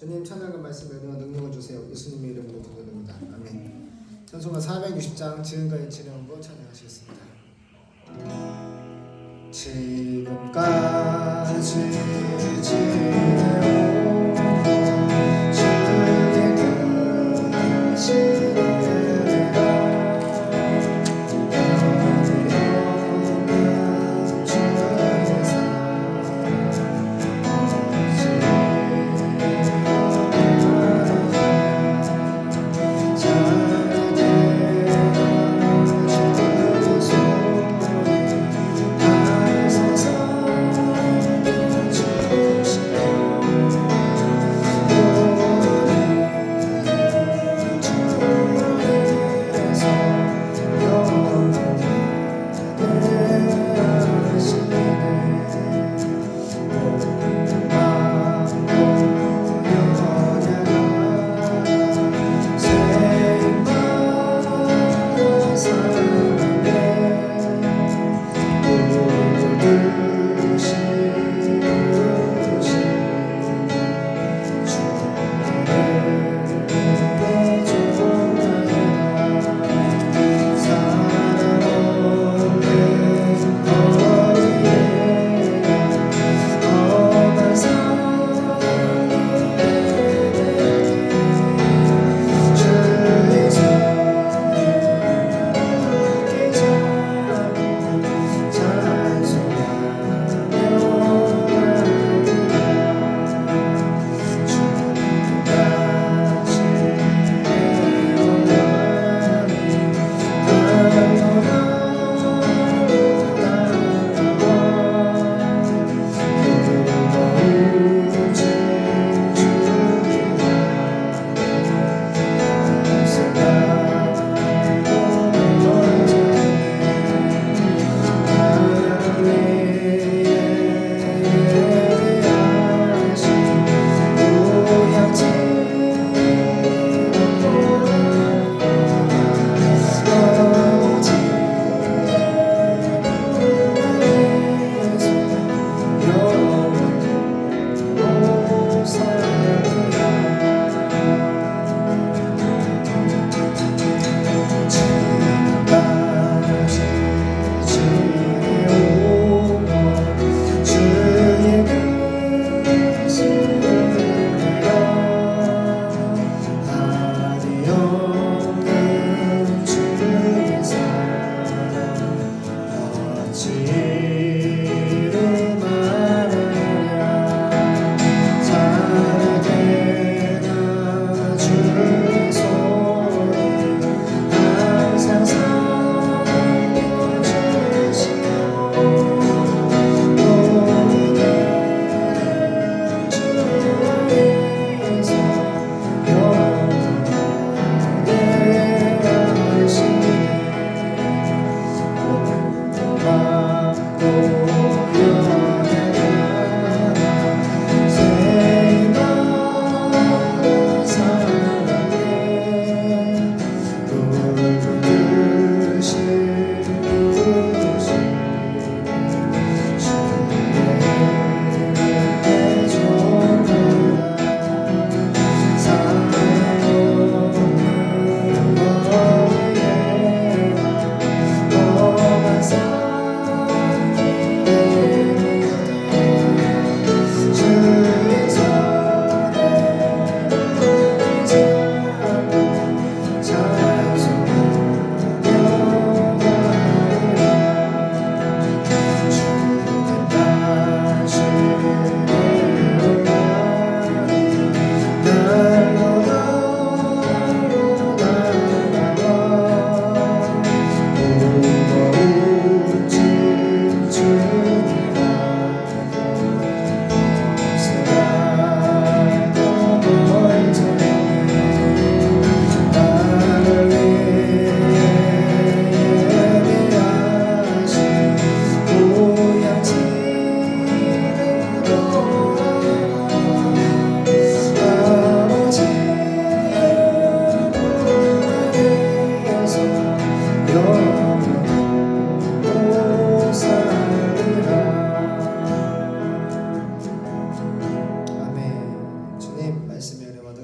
주님 찬양과 말씀 은혜와 능력을 주세요. 예수님의 이름으로 기도드립니다. 아멘. 찬송가 460장 지금까지 진행한 거 찬양하시겠습니다. 지금까지 지내온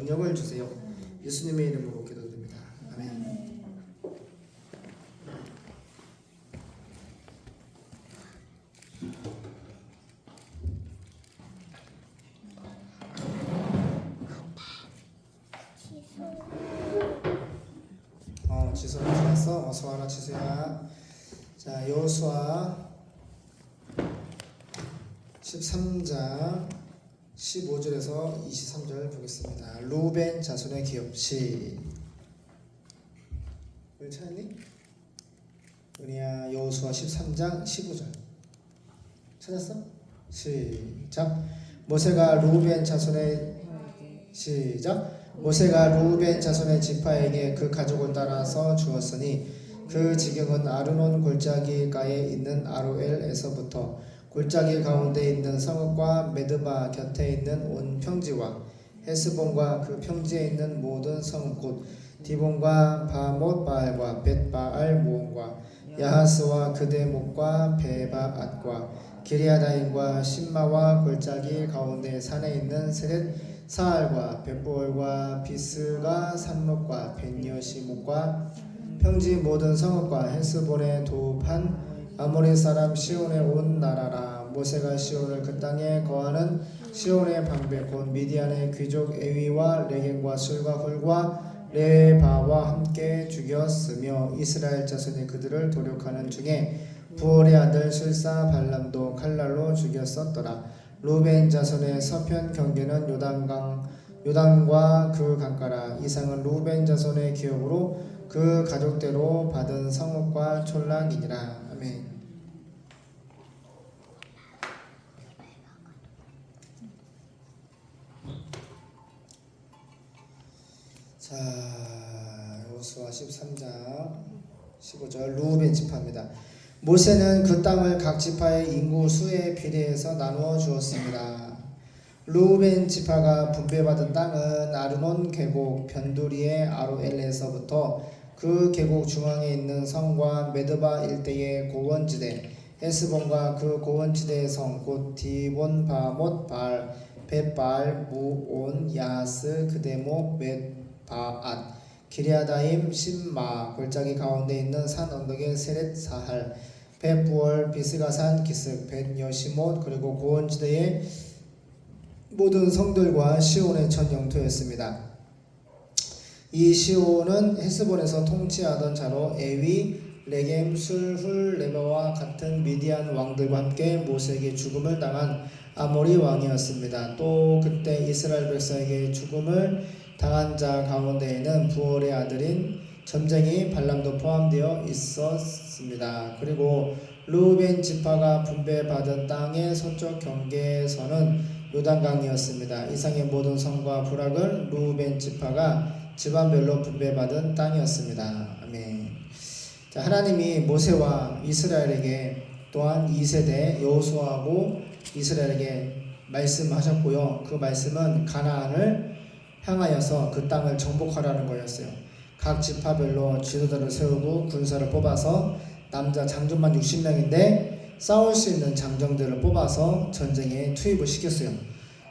능력을 주세요. 예수님의 이름으로 기도드립니다. 아멘. 어, 지수 왔어? 어서 와라 지수야. 자, 여호수아 13장 15절에서 23절 보겠습니다. 루벤 자손의 기업 시. 왜 찾았니? 은희야 여호수아 13장 15절 찾았어? 시작. 모세가 루벤 자손의 시작. 모세가 루벤 자손의 지파에게 그 가족을 따라서 주었으니 그 지경은 아르논 골짜기가에 있는 아로엘에서부터 골짜기 가운데 있는 성읍과 메드바 곁에 있는 온 평지와 헤스본과 그 평지에 있는 모든 성읍 곧 디본과 바못 바알과 벳바알 모온과 야하스와 그대목과 베바앗과 기리아다임과 신마와 골짜기 가운데 산에 있는 세렛 사알과 벳보올과 비스가 산목과 벤여시목과 평지 모든 성읍과 헬스본의 도판 아모리 사람 시온의 온 나라라. 모세가 시온을 그 땅에 거하는 시온의 방배 곧 미디안의 귀족 에위와 레겐과 술과 훌과 레바와 함께 죽였으며 이스라엘 자손이 그들을 도륙하는 중에 부올의 아들 술사 발람도 칼날로 죽였었더라. 루벤 자손의 서편 경계는 요단강 요단과 그 강가라. 이상은 루벤 자손의 기업으로 그 가족대로 받은 성읍과 촌락이니라 아멘. 자, 여호수아 13장 15절 루벤 지파입니다. 모세는 그 땅을 각 지파의 인구 수에 비례해서 나누어 주었습니다. 루벤 지파가 분배받은 땅은 아르논 계곡 변두리의 아로엘에서부터 그 계곡 중앙에 있는 성과 메드바 일대의 고원지대 에스본과 그 고원지대의 성 곧 디본 바못 발 벳발 무온 야스 그데모 벳 바앗 기리아다임 신마 골짜기 가운데 있는 산 언덕의 세렛 사할 벳부얼 비스가산 기슭 벳여시못 그리고 고원지대의 모든 성들과 시온의 전 영토였습니다. 이 시온은 헤스본에서 통치하던 자로 에위, 레겜, 술 훌, 레바와 같은 미디안 왕들과 함께 모세에게 죽음을 당한 아모리 왕이었습니다. 또 그때 이스라엘 백성에게 죽음을 당한 자 가운데에는 부올의 아들인 점쟁이 발람도 포함되어 있었습니다. 그리고 루벤 지파가 분배받은 땅의 서쪽 경계에서는 요단강이었습니다. 이상의 모든 성과 부락은 루벤 지파가 집안별로 분배받은 땅이었습니다. 아멘. 자, 하나님이 모세와 이스라엘에게 또한 2세대 여호수아하고 이스라엘에게 말씀하셨고요. 그 말씀은 가나안을 향하여서 그 땅을 정복하라는 거였어요. 각 지파별로 지도자를 세우고 군사를 뽑아서 남자 장정만 60명인데 싸울 수 있는 장정들을 뽑아서 전쟁에 투입을 시켰어요.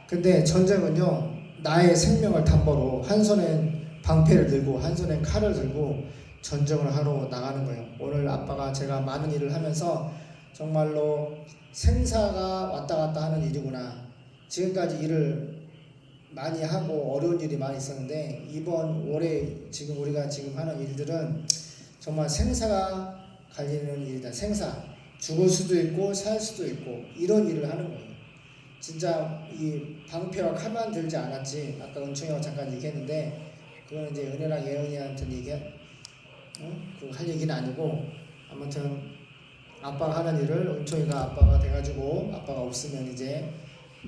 근데 전쟁은요 나의 생명을 담보로 한 손엔 방패를 들고 한 손엔 칼을 들고 전쟁을 하러 나가는 거예요. 오늘 아빠가 제가 많은 일을 하면서 정말로 생사가 왔다 갔다 하는 일이구나. 지금까지 일을 많이 하고 어려운 일이 많이 있었는데 이번 올해 지금 우리가 지금 하는 일들은 정말 생사가 갈리는 일이다. 생사. 죽을 수도 있고 살 수도 있고 이런 일을 하는 거예요. 진짜 이 방패와 칼만 들지 않았지. 아까 은총이가 잠깐 얘기했는데 그건 이제 은혜랑 예언이한테 얘기, 어? 그할 얘기는 아니고 아무튼 아빠가 하는 일을 은총이가 아빠가 돼가지고 아빠가 없으면 이제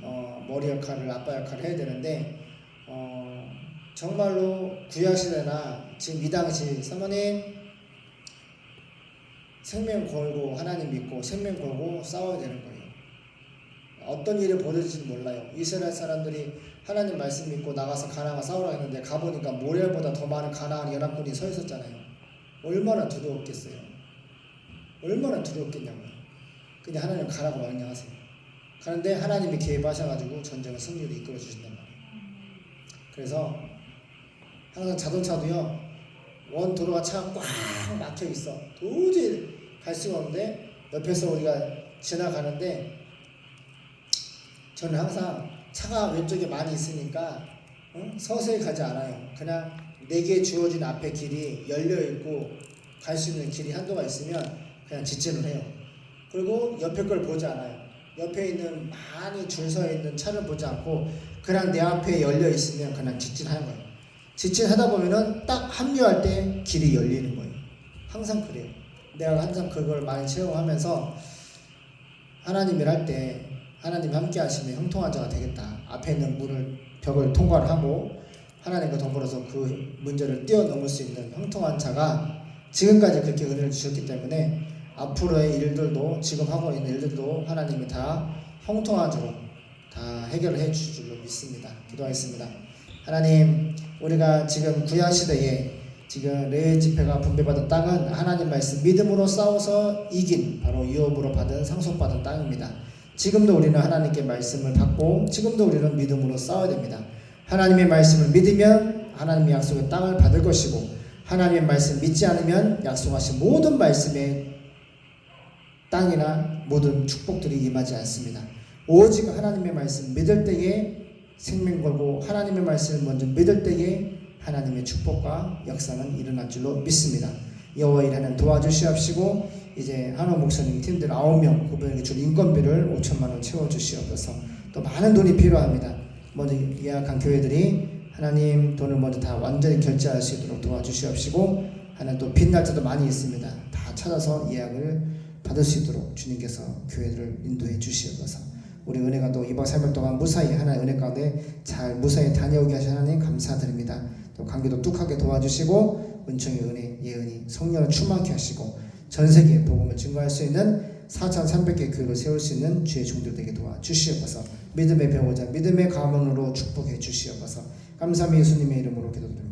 어, 머리 역할을 아빠 역할을 해야 되는데 어, 정말로 구약 시대나 지금 이 당시 사모님 생명 걸고 하나님 믿고 생명 걸고 싸워야 되는 거예요. 어떤 일이 벌어질지 몰라요. 이스라엘 사람들이 하나님 말씀 믿고 나가서 가나안 싸우라 했는데 가보니까 모렐보다 더 많은 가나안 연합군이 서 있었잖아요. 얼마나 두려웠겠어요. 얼마나 두려웠겠냐고요. 그냥 하나님 가라고 명령하세요. 가는데 하나님이 개입하셔가지고 전쟁을 승리로 이끌어 주신단 말이에요. 그래서 항상 자동차도요 원 도로가 차가 꽉 막혀 있어 도저히 갈 수가 없는데 옆에서 우리가 지나가는데 저는 항상 차가 왼쪽에 많이 있으니까 어? 서서히 가지 않아요. 그냥 내게 주어진 앞에 길이 열려 있고 갈 수 있는 길이 한도가 있으면 그냥 직진을 해요. 그리고 옆에 걸 보지 않아요. 옆에 있는 많이 줄 서 있는 차를 보지 않고 그냥 내 앞에 열려 있으면 그냥 직진하는 거예요. 직진하다 보면은 딱 합류할 때 길이 열리는 거예요. 항상 그래요. 내가 항상 그걸 많이 체험하면서 하나님을 할 때 하나님 함께 하시면 형통한 자가 되겠다. 앞에 있는 문을 벽을 통과를 하고 하나님과 더불어서 그 문제를 뛰어넘을 수 있는 형통한 자가 지금까지 그렇게 은혜를 주셨기 때문에 앞으로의 일들도 지금 하고 있는 일들도 하나님이 다 자로 다 해결을 해 주실 줄로 믿습니다. 기도하겠습니다. 하나님 우리가 지금 구약 시대에 지금 레 집회가 분배받은 땅은 하나님 말씀 믿음으로 싸워서 이긴 바로 유업으로 받은 상속받은 땅입니다. 지금도 우리는 하나님께 말씀을 받고 지금도 우리는 믿음으로 싸워야 됩니다. 하나님의 말씀을 믿으면 하나님의 약속의 땅을 받을 것이고 하나님의 말씀 믿지 않으면 약속하신 모든 말씀의 땅이나 모든 축복들이 임하지 않습니다. 오직 하나님의 말씀 믿을 때에 생명 걸고 하나님의 말씀을 먼저 믿을 때에 하나님의 축복과 역사는 일어날 줄로 믿습니다. 여호와 일하는 도와주시옵시고 이제 한호 목사님 팀들 9명 그분에게 줄 인건비를 5천만 원 채워주시옵소서 또 많은 돈이 필요합니다. 먼저 예약한 교회들이 하나님 돈을 먼저 다 완전히 결제할 수 있도록 도와주시옵시고 하나님 또 빈 날짜도 많이 있습니다. 다 찾아서 예약을 받을 수 있도록 주님께서 교회를 인도해 주시옵소서 우리 은혜가 또 2박 3일 동안 무사히 하나의 은혜 가운데 잘 무사히 다녀오게 하신 하나님 감사드립니다. 또 감기도 뚝하게 도와주시고 은총의 은혜 예은이 성령을 충만케 하시고 전 세계에 복음을 증거할 수 있는 4,300개 교회를 세울 수 있는 주의 종들 되게 도와주시옵소서 믿음의 배우자 믿음의 가문으로 축복해 주시옵소서 감사함이 예수님의 이름으로 기도드립니다.